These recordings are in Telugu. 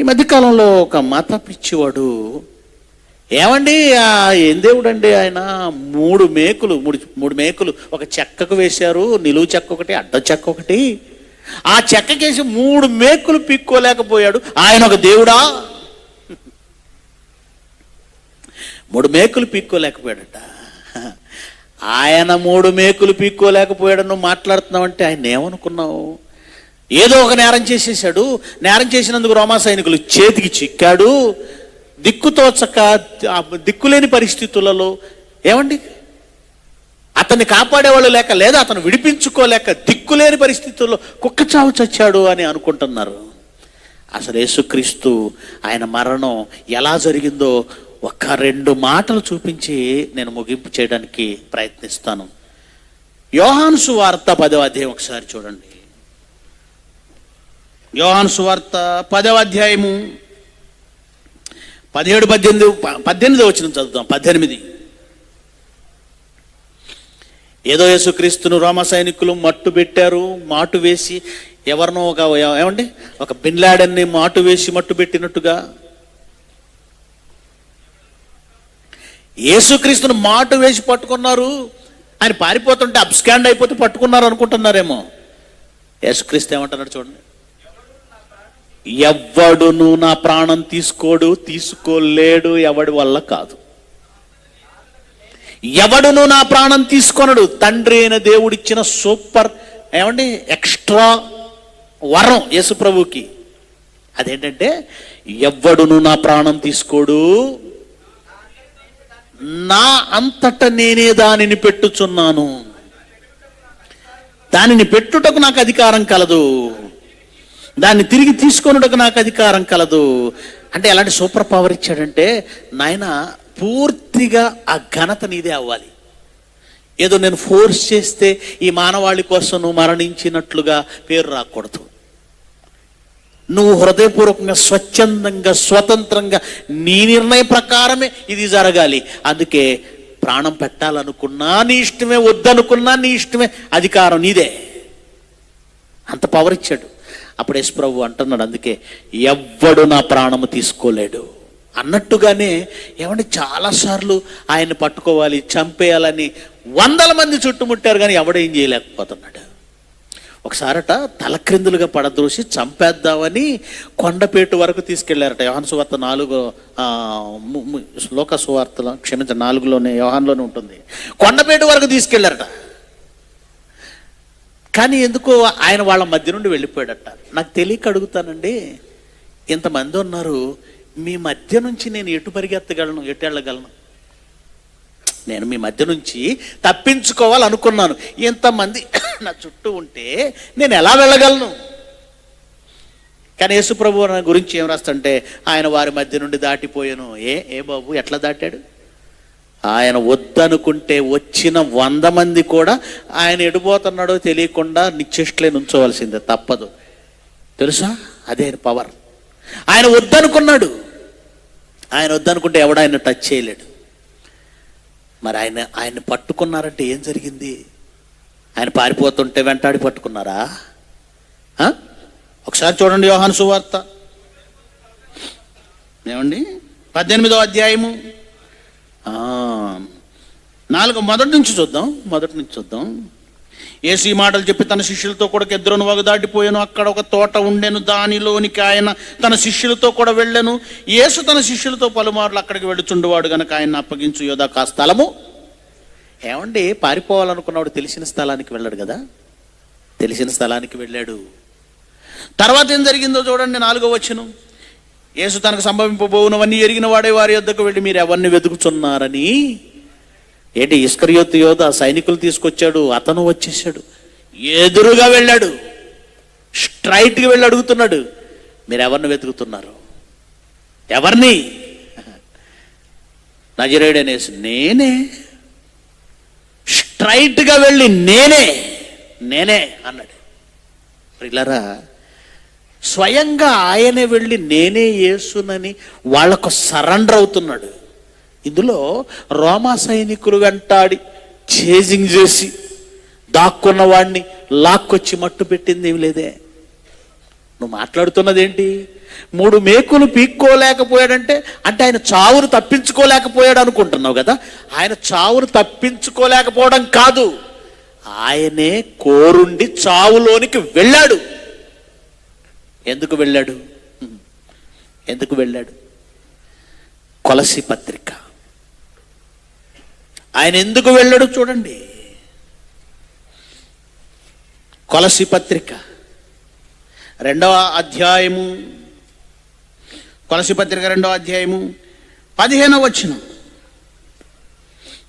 ఈ మధ్యకాలంలో ఒక మత పిచ్చివాడు ఏమండి ఆ ఏం దేవుడండి ఆయన? మూడు మేకులు మూడు మూడు మేకులు. ఒక చెక్కకు వేశారు నిలువు చెక్క ఒకటి అడ్డ చెక్క ఒకటి. ఆ చెక్కకేసి మూడు మేకులు పిక్కోలేకపోయాడు. ఆయన ఒక దేవుడా? మూడు మేకులు పీక్కోలేకపోయాడట. ఆయన మూడు మేకులు పీక్కోలేకపోయాడు నువ్వు మాట్లాడుతున్నావంటే ఆయన ఏమనుకున్నావు? ఏదో ఒక నేరం చేసేసాడు నేరం చేసినందుకు రోమా సైనికులు చేతికి చిక్కాడు. దిక్కుతోచక దిక్కులేని పరిస్థితులలో ఏమండి? అతన్ని కాపాడేవాళ్ళు లేక లేదా అతను విడిపించుకోలేక దిక్కులేని పరిస్థితుల్లో కుక్క చావు చచ్చాడు అని అనుకుంటున్నారు. అసలు యేసుక్రీస్తు ఆయన మరణం ఎలా జరిగిందో ఒక్క రెండు మాటలు చూపించి నేను ముగింపు చేయడానికి ప్రయత్నిస్తాను. యోహాను సువార్త పదవ అధ్యాయం ఒకసారి చూడండి. యోహాను సువార్త పదవ అధ్యాయము పదిహేడు పద్దెనిమిది పద్దెనిమిది వచ్చిన చదువుతాం పద్దెనిమిది. ఏదో యేసుక్రీస్తును రోమ సైనికులు మట్టు పెట్టారు మాటు వేసి ఎవరినో ఒక ఏమండి? ఒక బిన్లాడన్ని మాటు వేసి మట్టు పెట్టినట్టుగా. యేసుక్రీస్తును మాటు వేసి పట్టుకున్నారు ఆయన పారిపోతుంటే అబ్స్కాండ్ అయిపోతే పట్టుకున్నారు అనుకుంటున్నారేమో. యేసుక్రీస్తు ఏమంటున్నాడు చూడండి. ఎవ్వడును నా ప్రాణం తీసుకోడు తీసుకోలేడు ఎవడి వల్ల కాదు. ఎవడును నా ప్రాణం తీసుకొనడు తండ్రి అయిన దేవుడిచ్చిన సూపర్ ఏమండి ఎక్స్ట్రా వరం యేసుప్రభుకి. అదేంటంటే ఎవ్వడును నా ప్రాణం తీసుకోడు నా అంతట నేనే దానిని పెట్టుచున్నాను. దానిని పెట్టుటకు నాకు అధికారం కలదు. దాన్ని తిరిగి తీసుకొనుటకు నాకు అధికారం కలదు. అంటే ఎలాంటి సూపర్ పవర్ ఇచ్చాడంటే నాయన పూర్తిగా ఆ ఘనత నీదే అవ్వాలి. ఏదో నేను ఫోర్స్ చేస్తే ఈ మానవాళి కోసం నువ్వు మరణించినట్లుగా పేరు రాకూడదు. నువ్వు హృదయపూర్వకంగా స్వచ్ఛందంగా స్వతంత్రంగా నీ నిర్ణయ ప్రకారమే ఇది జరగాలి. అందుకే ప్రాణం పెట్టాలనుకున్నా నీ ఇష్టమే వద్దనుకున్నా నీ ఇష్టమే అధికారం నీదే. అంత పవర్ ఇచ్చాడు. అప్పుడు యేసు ప్రభు అంటున్నాడు అందుకే ఎవ్వడు నా ప్రాణము తీసుకోలేడు. అన్నట్టుగానే ఏమంటే చాలాసార్లు ఆయన పట్టుకోవాలి చంపేయాలని వందల మంది చుట్టుముట్టారు కానీ ఎవడేం చేయలేకపోతున్నాడు. ఒకసారట తలక్రిందులుగా పడద్రోసి చంపేద్దామని కొండపేటు వరకు తీసుకెళ్ళారట. యోహాన్ సువార్త నాలుగు లోక సువార్తలో క్షమించ నాలుగులోనే యోహాన్లోనే ఉంటుంది. కొండపేటు వరకు తీసుకెళ్ళారట. కానీ ఎందుకో ఆయన వాళ్ళ మధ్య నుండి వెళ్ళిపోయాడట. నాకు తెలియక అడుగుతానండి ఇంతమంది ఉన్నారు మీ మధ్య నుంచి నేను ఎటు పరిగెత్తగలను ఎటు వెళ్ళగలను? నేను మీ మధ్య నుంచి తప్పించుకోవాలనుకున్నాను. ఇంతమంది నా చుట్టూ ఉంటే నేను ఎలా వెళ్ళగలను? కానీ యేసుప్రభు నా గురించి ఏం రాస్తుంటే ఆయన వారి మధ్య నుండి దాటిపోయాను. ఏ ఏ బాబు ఎట్లా దాటాడు? ఆయన వద్దనుకుంటే వచ్చిన వంద మంది కూడా ఆయన ఎడిపోతున్నాడో తెలియకుండా నిశ్చిష్టలే నుంచోవలసిందే తప్పదు. తెలుసా? అదే పవర్. ఆయన వద్దనుకున్నాడు. ఆయన వద్దనుకుంటే ఎవడ ఆయన టచ్ చేయలేడు. మరి ఆయన ఆయన్ని పట్టుకున్నారంటే ఏం జరిగింది? ఆయన పారిపోతుంటే వెంటాడి పట్టుకున్నారా? ఒకసారి చూడండి యోహాను సువార్త. ఏమండి? పద్దెనిమిదో అధ్యాయము. ఆ, నాలుగు మొదటి నుంచి చూద్దాం మొదటి నుంచి చూద్దాం. ఏసీ ఈ మాటలు చెప్పి తన శిష్యులతో కూడా ఇద్దరును వగ దాటిపోయాను. అక్కడ ఒక తోట ఉండెను దానిలోనికి ఆయన తన శిష్యులతో కూడా వెళ్ళాను. యేసు తన శిష్యులతో పలుమార్లు అక్కడికి వెళ్ళుచుండేవాడు గనక ఆయన అప్పగించు యోధా కా స్థలము. ఏమండి పారిపోవాలనుకున్నవాడు తెలిసిన స్థలానికి వెళ్ళాడు కదా? తెలిసిన స్థలానికి వెళ్ళాడు. తర్వాత ఏం జరిగిందో చూడండి నాలుగో వచ్చును యేసు తనకు సంభవింపబోవునవన్నీ ఎరిగిన వాడే వారి యొద్దకు వెళ్ళి మీరు ఎవరిని వెతుకుతున్నారని ఏంటి ఇస్కర్యోత్ యోధ సైనికులు తీసుకొచ్చాడు అతను వచ్చేసాడు ఎదురుగా వెళ్ళాడు. స్ట్రైట్గా వెళ్ళి అడుగుతున్నాడు. మీరు ఎవరిని వెతుకుతున్నారు? ఎవరిని? నజరేడనేసి నేనే. స్ట్రైట్గా వెళ్ళి నేనే నేనే అన్నాడు. ప్రిల్లరా స్వయంగా ఆయనే వెళ్ళి నేనే యేసునని వాళ్ళకు సరెండర్ అవుతున్నాడు. ఇందులో రోమా సైనికులు వెంటాడి చేజింగ్ చేసి దాక్కున్న వాడిని లాక్కొచ్చి మట్టు పెట్టింది ఏమి లేదే. నువ్వు మాట్లాడుతున్నది ఏంటి మూడు మేకులు పీక్కోలేకపోయాడంటే అంటే ఆయన చావును తప్పించుకోలేకపోయాడు అనుకుంటున్నావు కదా? ఆయన చావును తప్పించుకోలేకపోవడం కాదు. ఆయనే కోరుండి చావులోనికి వెళ్ళాడు. ఎందుకు వెళ్ళాడు? ఎందుకు వెళ్ళాడు? కొలసి పత్రిక. ఆయన ఎందుకు వెళ్ళాడు చూడండి. కొలసి పత్రిక రెండవ అధ్యాయము. కొలసి పత్రిక రెండవ అధ్యాయము. పదిహేనవ వచ్చిన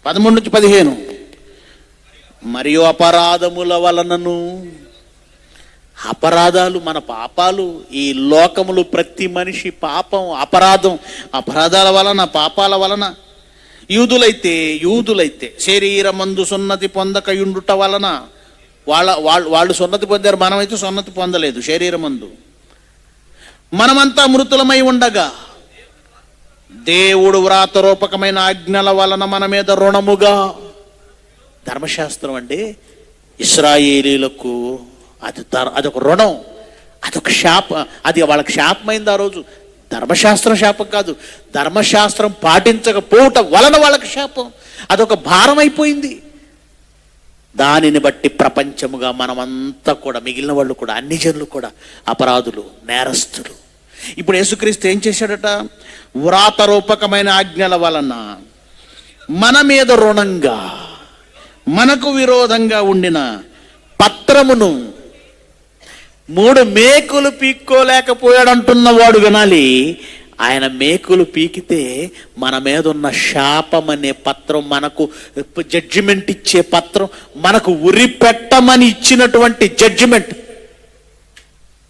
పదమూడు నుంచి పదిహేను. మరియు అపరాధముల వలనను అపరాధాలు మన పాపాలు ఈ లోకములు ప్రతి మనిషి పాపం అపరాధం అపరాధాల వలన పాపాల వలన యూదులైతే యూదులైతే శరీరమందు సున్నతి పొందకయుండుట వలన వాళ్ళ వాళ్ళు వాళ్ళు సున్నతి పొందారు మనమైతే సున్నతి పొందలేదు శరీరమందు. మనమంతా మృతులమై ఉండగా దేవుడు వ్రాతరూపకమైన ఆజ్ఞల వలన మన మీద రుణముగా. ధర్మశాస్త్రం అంటే ఇస్రాయేలీలకు అది అదొక రుణం అదొక శాప అది వాళ్ళకి శాపమైంది ఆ రోజు. ధర్మశాస్త్రం శాపం కాదు. ధర్మశాస్త్రం పాటించకపోవటం వలన వాళ్ళకి శాపం. అదొక భారం అయిపోయింది దానిని బట్టి ప్రపంచముగా మనమంతా కూడా మిగిలిన వాళ్ళు కూడా అన్ని జనులు కూడా అపరాధులు నేరస్తులు. ఇప్పుడు యేసుక్రీస్తు ఏం చేశాడట? వ్రాత రూపకమైన ఆజ్ఞల వలన మన మీద రుణంగా మనకు విరోధంగా ఉండిన పత్రమును మూడు మేకులు పీక్కోలేకపోయాడు అంటున్న వాడు వినాలి. ఆయన మేకులు పీకితే మన మీద ఉన్న శాపం అనే పత్రం మనకు జడ్జిమెంట్ ఇచ్చే పత్రం మనకు ఉరి పెట్టమని ఇచ్చినటువంటి జడ్జిమెంట్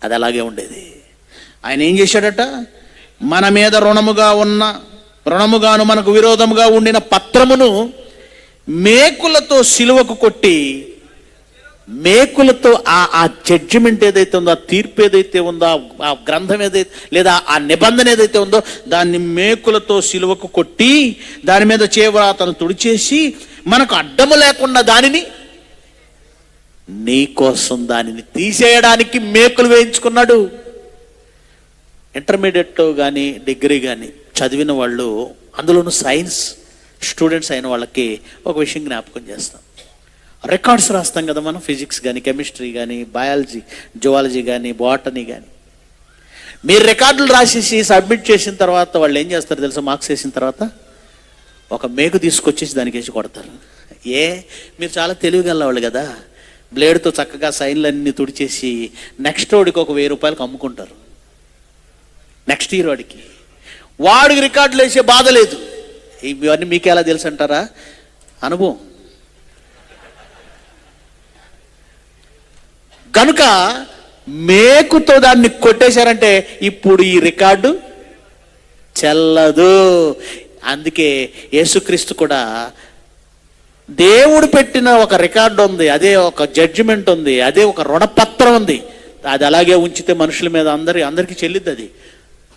అది అలాగే ఉండేది. ఆయన ఏం చేశాడట? మన మీద రుణముగా ఉన్న రుణముగాను మనకు విరోధముగా ఉండిన పత్రమును మేకులతో సిలువకు కొట్టి మేకులతో ఆ ఆ జడ్జిమెంట్ ఏదైతే ఉందో ఆ తీర్పు ఏదైతే ఉందో ఆ- గ్రంథం ఏదైతే లేదా ఆ నిబంధన ఏదైతే ఉందో దాన్ని మేకులతో సిలువకు కొట్టి దాని మీద చేవరాతను తుడిచేసి మనకు అడ్డము లేకుండా దానిని నీ కోసం దానిని తీసేయడానికి మేకులు వేయించుకున్నాడు. ఇంటర్మీడియట్ కానీ డిగ్రీ కానీ చదివిన వాళ్ళు అందులోనూ సైన్స్ స్టూడెంట్స్ అయిన వాళ్ళకి ఒక విషయం జ్ఞాపకం చేస్తాం. రికార్డ్స్ రాస్తాం కదా మనం ఫిజిక్స్ కానీ కెమిస్ట్రీ కానీ బయాలజీ జువాలజీ కానీ బాటనీ కానీ మీరు రికార్డులు రాసేసి సబ్మిట్ చేసిన తర్వాత వాళ్ళు ఏం చేస్తారు తెలుసా? మార్క్స్ వేసిన తర్వాత ఒక మేకు తీసుకొచ్చేసి దానికి వేసి కొడతారు. ఏ? మీరు చాలా తెలివిగల వాళ్ళు కదా. బ్లేడ్తో చక్కగా సైన్లన్నీ తుడిచేసి నెక్స్ట్ వాడికి ఒక వెయ్యి రూపాయలకు అమ్ముకుంటారు. నెక్స్ట్ ఇయర్ వాడికి. వాడికి రికార్డులు వేసే బాధ లేదు. ఇవన్నీ మీకు ఎలా తెలుసు అంటారా? అనుభవం. కనుక మేకుతో దాన్ని కొట్టేశారంటే ఇప్పుడు ఈ రికార్డు చెల్లదు. అందుకే యేసుక్రీస్తు కూడా దేవుడు పెట్టిన ఒక రికార్డు ఉంది అదే ఒక జడ్జిమెంట్ ఉంది అదే ఒక రుణపత్రం ఉంది. అది అలాగే ఉంచితే మనుషుల మీద అందరి అందరికీ చెల్లిద్ది అది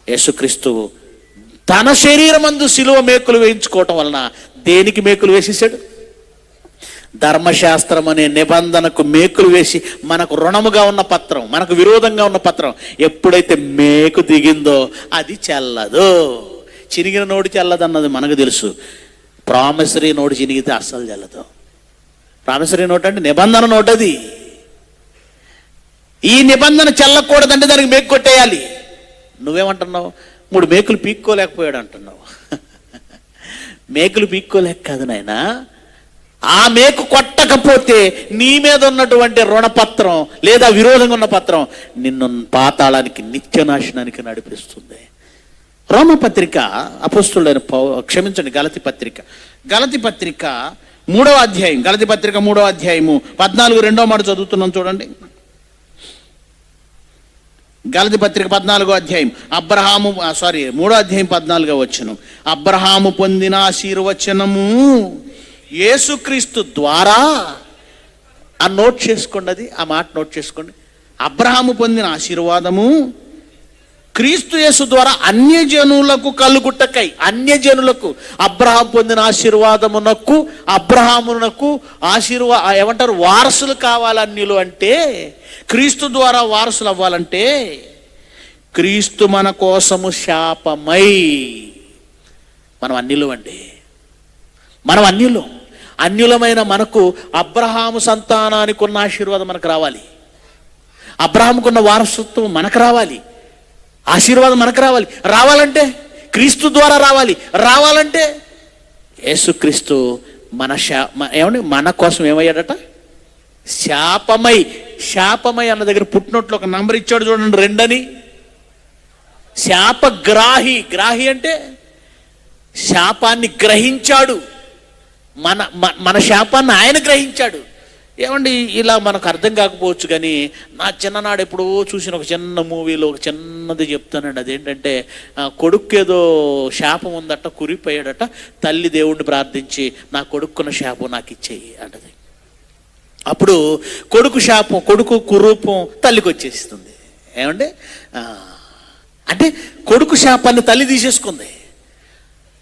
యేసుక్రీస్తు తన శరీరమందు సిలువ మేకులు వేయించుకోవటం వలన దేనికి మేకులు వేసేసాడు? ధర్మశాస్త్రం అనే నిబంధనకు మేకులు వేసి మనకు రుణముగా ఉన్న పత్రం మనకు విరోధంగా ఉన్న పత్రం ఎప్పుడైతే మేకు దిగిందో అది చెల్లదు. చినిగిన నోటి చెల్లదన్నది మనకు తెలుసు. ప్రామిసరీ నోటు చినిగితే అస్సలు చెల్లదు. ప్రామిసరీ నోట్ అంటే నిబంధన నోట్ అది. ఈ నిబంధన చల్లకూడదంటే దానికి మేకు కొట్టేయాలి. నువ్వేమంటున్నావు? మూడు మేకులు పీక్కోలేకపోయాడు అంటున్నావు మేకులు పీక్కోలేక కాదు నాయనా. ఆ మేకు కొట్టకపోతే నీ మీద ఉన్నటువంటి రుణపత్రం లేదా విరోధంగా ఉన్న పత్రం నిన్ను పాతాళానికి నిత్యనాశనానికి నడిపిస్తుంది. రోమపత్రిక అపుస్తుడైన పౌ క్షమించండి గలతి పత్రిక. గలతి పత్రిక మూడవ అధ్యాయం గలతి పత్రిక మూడవ అధ్యాయము పద్నాలుగు రెండో మాట చదువుతున్నాం చూడండి. గలతి పత్రిక పద్నాలుగో అధ్యాయం అబ్రహాము సారీ మూడో అధ్యాయం పద్నాలుగో వచ్చనం అబ్రహాము పొందిన ఆశీర్వచనము యేసుక్రీస్తు ద్వారా ఆ నోట్ చేసుకోండి అది ఆ మాట నోట్ చేసుకోండి అబ్రహాము పొందిన ఆశీర్వాదము క్రీస్తు యేసు ద్వారా అన్యజనులకు కలుగుట్టకై అన్యజనులకు అబ్రహాం పొందిన ఆశీర్వాదమునకు అబ్రహామునకు ఆశీర్వా ఏమంటారు వారసులు కావాలన్యులు అంటే క్రీస్తు ద్వారా వారసులు అవ్వాలంటే క్రీస్తు మన కోసము శాపమై మనం అన్యులు అండి. మనం అన్యులం అన్యులమైన మనకు అబ్రహాము సంతానానికి ఉన్న ఆశీర్వాదం మనకు రావాలి. అబ్రహాంకున్న వారసత్వం మనకు రావాలి. ఆశీర్వాదం మనకు రావాలి. రావాలంటే క్రీస్తు ద్వారా రావాలి. రావాలంటే యేసుక్రీస్తు మన శా మ- ఏమండి? మన కోసం ఏమయ్యాడట? శాపమై శాపమై అన్న దగ్గర పుట్టినట్లు ఒక నంబర్ ఇచ్చాడు చూడండి రెండని. శాపగ్రాహి గ్రాహి అంటే శాపాన్ని గ్రహించాడు. మన మన శాపాన్ని ఆయన గ్రహించాడు. ఏమండి ఇలా మనకు అర్థం కాకపోవచ్చు కానీ నా చిన్ననాడు ఎప్పుడో చూసిన ఒక చిన్న మూవీలో ఒక చిన్నది చెప్తానండి. అదేంటంటే ఆ, కొడుకు ఏదో శాపం ఉందట కురిపోయాడట తల్లి దేవుణ్ణి ప్రార్థించి నా కొడుక్కున్న శాపం నాకు ఇచ్చేయి అంటది. అప్పుడు కొడుకు శాపం కొడుకు కురూపం తల్లికి వచ్చేస్తుంది ఏమండి అంటే కొడుకు శాపాన్ని తల్లి తీసేసుకుంది.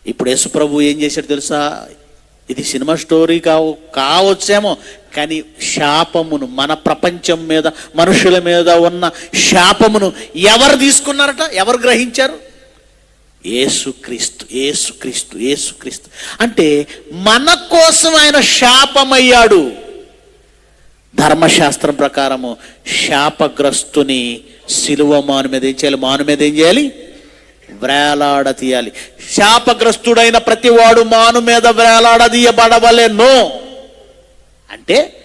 ఇప్పుడు యేసుప్రభు ఏం చేశాడు తెలుసా? ఇది సినిమా స్టోరీ కావు కావచ్చేమో కానీ శాపమును మన ప్రపంచం మీద మనుషుల మీద ఉన్న శాపమును ఎవరు తీసుకున్నారట? ఎవరు గ్రహించారు? ఏసుక్రీస్తు ఏసుక్రీస్తు ఏసుక్రీస్తు అంటే మన కోసం ఆయన శాపమయ్యాడు. ధర్మశాస్త్రం ప్రకారము శాపగ్రస్తుని సిలువ మాను మీద ఏం చేయాలి? మాను మీద ఏం చేయాలి? వేలాడ తీయాలి శాపగ్రస్తుడైన ప్రతివాడు మాను మీద వేలాడదీయబడవలెను అంటే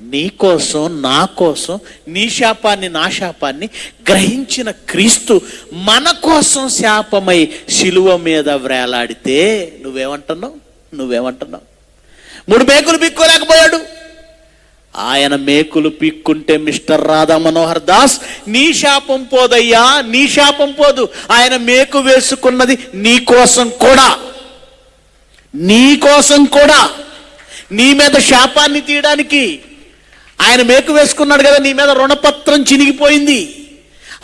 నీ కోసం నా కోసం నీ శాపాన్ని నా శాపాన్ని గ్రహించిన క్రీస్తు మన కోసం శాపమై శిలువ మీద వ్రేలాడితే నువ్వేమంటున్నావు? నువ్వేమంటున్నావు? మూడు మేకులు బిక్కోలేకపోయాడు ఆయన మేకులు పీక్కుంటే మిస్టర్ రాధా మనోహర్ దాస్ నీ శాపం పోదయ్యా నీ శాపం పోదు. ఆయన మేకు వేసుకున్నది నీ కోసం కూడా. నీ కోసం కూడా. నీ మీద శాపాన్ని తీయడానికి ఆయన మేకు వేసుకున్నాడు కదా నీ మీద రుణపత్రం చినిగిపోయింది.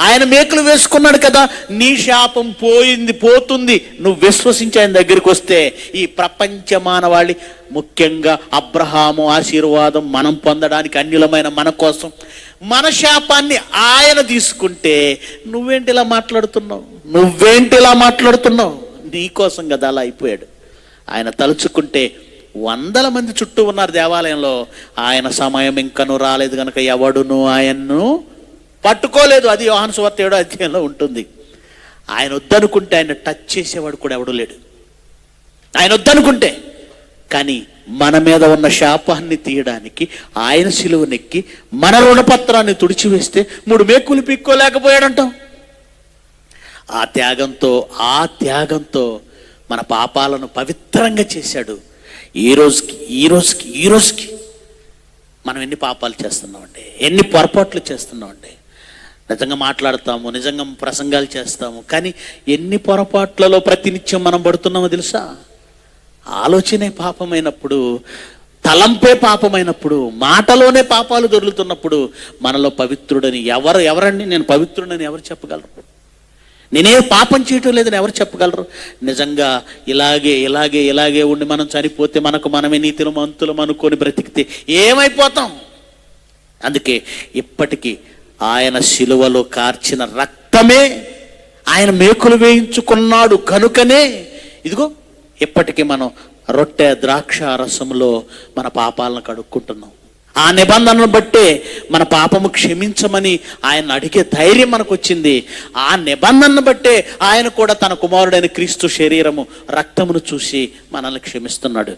ఆయన మేకలు వేసుకున్నాడు కదా నీ శాపం పోయింది పోతుంది. నువ్వు విశ్వసించి ఆయన దగ్గరికి వస్తే ఈ ప్రపంచ మానవాళి ముఖ్యంగా అబ్రహాము ఆశీర్వాదం మనం పొందడానికి అన్యులమైన మన కోసం. మన శాపాన్ని ఆయన తీసుకుంటే నువ్వేంటి ఇలా మాట్లాడుతున్నావు? నువ్వేంటి ఇలా మాట్లాడుతున్నావు? నీ కోసం కదా అలా అయిపోయాడు. ఆయన తలుచుకుంటే వందల మంది చుట్టూ ఉన్నారు దేవాలయంలో. ఆయన సమయం ఇంకను రాలేదు కనుక ఎవడును ఆయన్ను పట్టుకోలేదు. అది యోహాను సువార్త ఏడో అధ్యాయంలో ఉంటుంది. ఆయన వద్దనుకుంటే ఆయన టచ్ చేసేవాడు కూడా ఎవడు లేడు. ఆయన వద్దనుకుంటే. కానీ మన మీద ఉన్న శాపాన్ని తీయడానికి ఆయన సిలువనెక్కి మన రుణపత్రాన్ని తుడిచివేస్తే మూడు మేకులు పిక్కోలేకపోయాడంటాం. ఆ త్యాగంతో ఆ త్యాగంతో మన పాపాలను పవిత్రంగా చేశాడు. ఈ రోజుకి ఈ రోజుకి ఈ రోజుకి మనం ఎన్ని పాపాలు చేస్తున్నామండి? ఎన్ని పొరపాట్లు చేస్తున్నామండి? నిజంగా మాట్లాడతాము నిజంగా ప్రసంగాలు చేస్తాము. కానీ ఎన్ని పొరపాట్లలో ప్రతినిత్యం మనం పడుతున్నామో తెలుసా? ఆలోచనే పాపమైనప్పుడు తలంపే పాపమైనప్పుడు మాటలోనే పాపాలు దొరుకుతున్నప్పుడు మనలో పవిత్రుడని ఎవరు ఎవరండి? నేను పవిత్రుడని ఎవరు చెప్పగలరు? నేనే పాపం చేయటం లేదని ఎవరు చెప్పగలరు? నిజంగా ఇలాగే ఇలాగే ఇలాగే ఉండి మనం చనిపోతే మనకు మనమే నీతిలో మంతులం అనుకొని బ్రతికితే ఏమైపోతాం? అందుకే ఇప్పటికీ ఆయన శిలువలో కార్చిన రక్తమే ఆయన మేకులు వేయించుకున్నాడు కనుకనే ఇదిగో ఇప్పటికీ మనం రొట్టె ద్రాక్ష రసంలో మన పాపాలను కడుక్కుంటున్నాం. ఆ నిబంధనను బట్టే మన పాపము క్షమించమని ఆయన అడిగే ధైర్యం మనకు వచ్చింది ఆ నిబంధనను బట్టే ఆయన కూడా తన కుమారుడైన క్రీస్తు శరీరము రక్తమును చూసి మనల్ని క్షమిస్తున్నాడు.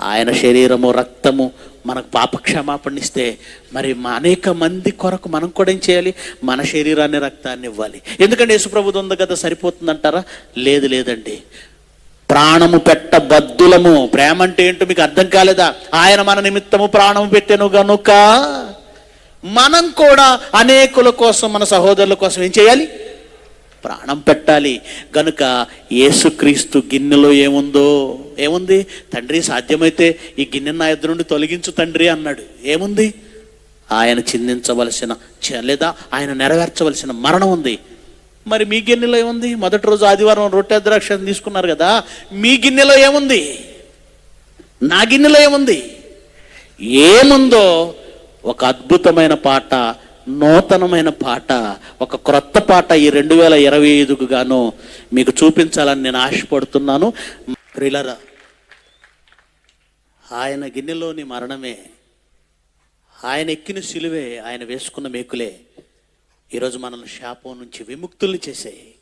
ఆయన శరీరము రక్తము మనకు పాప ఇస్తే మరి అనేక మంది కొరకు మనం కూడా ఏం చేయాలి? మన శరీరాన్ని రక్తాన్ని ఇవ్వాలి. ఎందుకంటే యేసుప్రభుది ఉంది కదా సరిపోతుందంటారా? లేదు లేదండి. ప్రాణము పెట్ట బద్దులము. ప్రేమ అంటే ఏంటో మీకు అర్థం కాలేదా? ఆయన మన నిమిత్తము ప్రాణము పెట్టాను గనుక మనం కూడా అనేకుల కోసం మన సహోదరుల కోసం ఏం చేయాలి? ప్రాణం పెట్టాలి. గనుక యేసుక్రీస్తు గిన్నెలో ఏముందో ఏముంది? తండ్రి సాధ్యమైతే ఈ గిన్నె నా ఇద్దరు నుండి తొలగించు తండ్రి అన్నాడు. ఏముంది? ఆయన చిందించవలసిన చ- లేదా ఆయన నెరవేర్చవలసిన మరణం ఉంది. మరి మీ గిన్నెలో ఏముంది? మొదటి రోజు ఆదివారం రొట్టె ద్రాక్ష తీసుకున్నారు కదా మీ గిన్నెలో ఏముంది? నా గిన్నెలో ఏముంది? ఏముందో ఒక అద్భుతమైన పాట నూతనమైన పాట ఒక క్రొత్త పాట ఈ రెండు వేల ఇరవై ఐదుకు గాను మీకు చూపించాలని నేను ఆశపడుతున్నాను. ప్రిలరా ఆయన గిన్నెలోని మరణమే ఆయన ఎక్కిన సిలువే ఆయన వేసుకున్న మేకులే. ఈరోజు మనల్ని శాపం నుంచి విముక్తుల్ని చేసేయి.